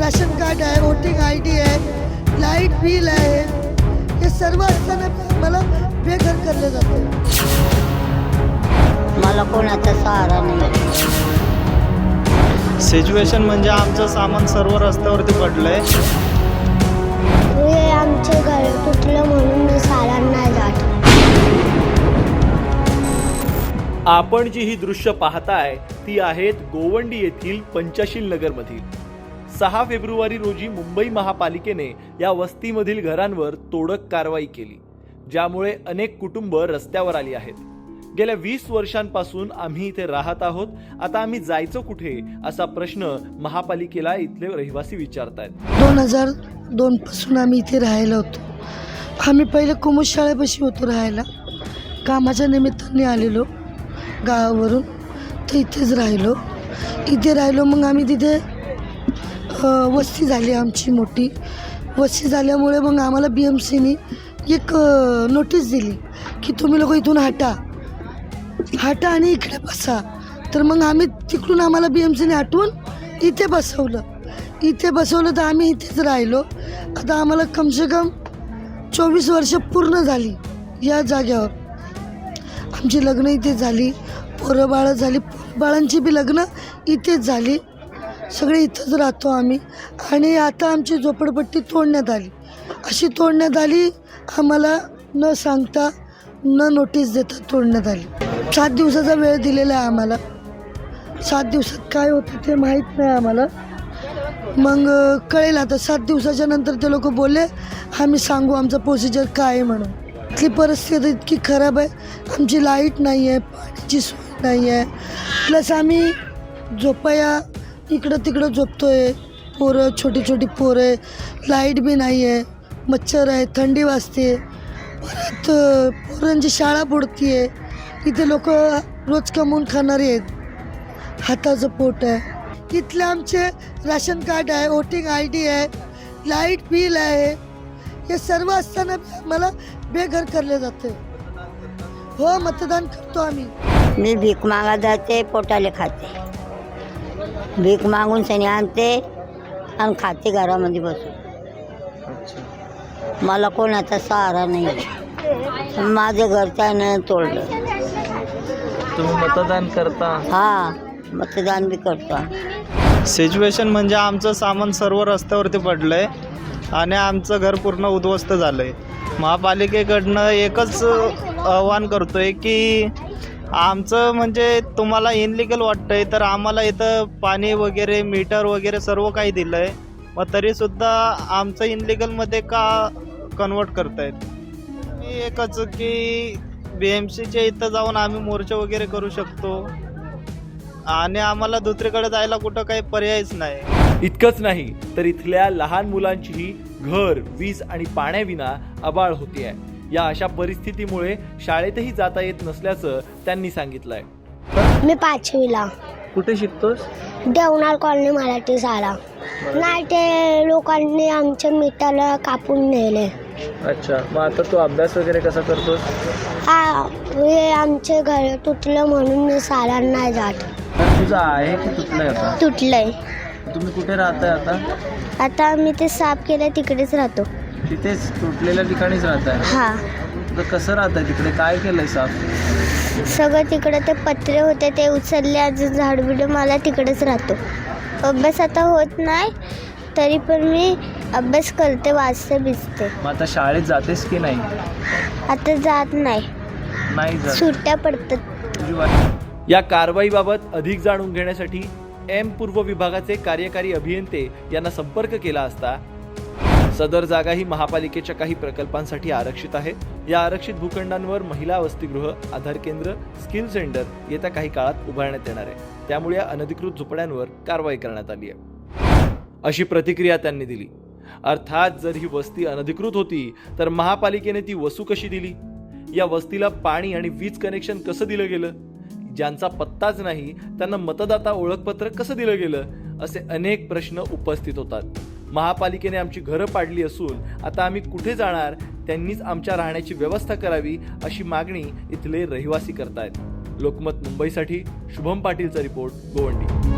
Ration card आहे voting I D आहे light bill आहे हे सर्व असताना मला बेघर करले जाते. मला कोणाचा सहारा नाही. सिच्युएशन म्हणजे आमचं सामान सर्व रस्त्यावरती पडलंय. हे आमचे घर तुटलं म्हणून मी सारांना नाही जात. आपण जी ही दृश्य पाहताय ती आहेत गोवंडी येथील पंचशील नगरमधील. सहा फेब्रुवारी रोजी मुंबई महापालिकेने या वस्तीमधील घरांवर तोडक कारवाई केली ज्यामुळे अनेक कुटुंब रस्त्यावर आली आहेत. गेल्या वीस वर्षांपासून आम्ही इथे राहत आहोत आता आम्ही जायचं कुठे असा प्रश्न महापालिकेला इथले रहिवासी विचारतायत. दोन हजार दोन पासून आम्ही इथे राहायला होतो. आम्ही पहिले कुमुद शाळेपाशी होतो राहायला. कामाच्या निमित्ताने आलेलो गावावरून. तर इथेच राहिलो. इथे राहिलो मग आम्ही तिथे वस्ती झाली आमची मोठी. वस्ती झाल्यामुळे मग आम्हाला बी एम सीनी एक नोटीस दिली की तुम्ही लोक इथून हटा. हटा आणि इकडे बसा. तर मग आम्ही तिकडून आम्हाला बी एम सीने हटवून इथे बसवलं. इथे बसवलं तर आम्ही इथेच राहिलो. आता आम्हाला कमसे कम चोवीस वर्ष पूर्ण झाली या जाग्यावर आमची लग्न इथे झाली. पोरं बाळं झाली. बाळांची बी लग्न इथेच झाली. सगळे इथंच राहतो आम्ही. आणि आता आमची झोपडपट्टी तोडण्यात आली. अशी तोडण्यात आली आम्हाला न सांगता न नोटीस देता तोडण्यात आली. सात दिवसाचा वेळ दिलेला आहे आम्हाला. सात दिवसात काय होतं ते माहीत नाही आम्हाला. मग कळेल आता सात दिवसाच्या नंतर ते लोक बोलले आम्ही सांगू आमचं प्रोसिजर काय आहे म्हणून. इथली परिस्थिती इतकी खराब आहे. आमची लाइट नाही आहे पाण्याची सोय नाही आहे प्लस आम्ही झोपया इकडं तिकडं झोपतोय. पोरं छोटी छोटी पोरं आहे लाइट बी नाही आहे मच्छर आहे थंडी वाजते. परत पोरांची शाळा बुडती आहे इथे लोक रोज कमवून खाणारे आहेत. हाताचं पोट आहे. इथले आमचे राशन कार्ड आहे वोटिंग आय डी आहे लाइट बिल आहे. हे सर्व असताना मला बेघर करले जाते हो मतदान करतो आम्ही. मी भीक मागा जाते पोटाले खाते. भीक मागून सनी आणते आणि खाते घरामध्ये बसून. मला कोणाचा सहारा नाही. माझं घरच्यानं तोडलं. तुम्ही मतदान करता? हा मतदान बी करतो. सिच्युएशन म्हणजे आमचं सामान सर्व रस्त्यावरती पडलंय आणि आमचं घर पूर्ण उद्ध्वस्त झालंय. महापालिकेकडनं एकच आव्हान करतोय की आमचं म्हणजे तुम्हाला इनलिगल वाटतंय तर आम्हाला इथं पाणी वगैरे मीटर वगैरे सर्व काही दिलंय. मग तरीसुद्धा आमचं इनलिगलमध्ये का कन्वर्ट करतायत? मी एकच की बी एम सीच्या इथं जाऊन आम्ही मोर्चे वगैरे करू शकतो. आणि आम्हाला दुसरीकडे जायला कुठं काही पर्यायच नाही. इतकंच नाही तर इथल्या लहान मुलांचीही घर वीज आणि पाण्याविना आबाळ होती आहे या अशा परिस्थितीमुळे शाळेतही जाता येत नसल्याचं त्यांनी सांगितलंय. मी पाचवीला. कुठे शिकतोस? देवनार कॉलनी मराठी शाळा. नाही ते लोकांनी आमच्या मिठाला कापून नेले. अच्छा मग आता तू अभ्यास वगैरे कसा करतोस? हा हे आमचे घर तुटलं म्हणून मी शाळांना नाही जात. तुझं आहे की तुटलंय आता? तुटलंय. तुम्ही कुठे राहताय आता? आता मी ते साफ केलं तिकडेच राहतो. तिथेच तुटलेल्या ठिकाणीच राहताय हा. तर कसं राहताय तिकडे? काय केलंय साफ? सगळं तिकडे ते पत्रे होते ते उचलले आज झाडबिड मला तिकडेच राहतो. अभ्यास आता होत नाही तरी पण मी अभ्यास करते वाचते भिजते. मग आता शाळेत जातेस की नाही? आता जात नाही. नाही जात. सुट्ट्या पडतात. तुझी वाट या कारवाईबाबत अधिक जाणून घेण्यासाठी एम पूर्व विभागाचे कार्यकारी अभियंते यांना संपर्क केला असता सदर जागा ही महापालिकेच्या काही प्रकल्पांसाठी आरक्षित आहे. या आरक्षित भूखंडांवर महिला वसतिगृह आधार केंद्र स्किल सेंटर येत्या काही काळात उभारण्यात येणार आहे. त्यामुळे या अनधिकृत झोपड्यांवर कारवाई करण्यात आली आहे. अशी प्रतिक्रिया त्यांनी दिली. अर्थात जर ही वस्ती अनधिकृत होती तर महापालिकेने ती वसू कशी दिली? या वस्तीला पाणी आणि वीज कनेक्शन कसं दिलं गेलं? ज्यांचा पत्ताच नाही त्यांना मतदाता ओळखपत्र कसं दिलं गेलं? असे अनेक प्रश्न उपस्थित होतात. महापालिकेने आमची घरं पाडली असून आता आम्ही कुठे जाणार त्यांनीच आमच्या राहण्याची व्यवस्था करावी अशी मागणी इथले रहिवासी करतायत. लोकमत मुंबईसाठी शुभम पाटीलचा रिपोर्ट गोवंडी.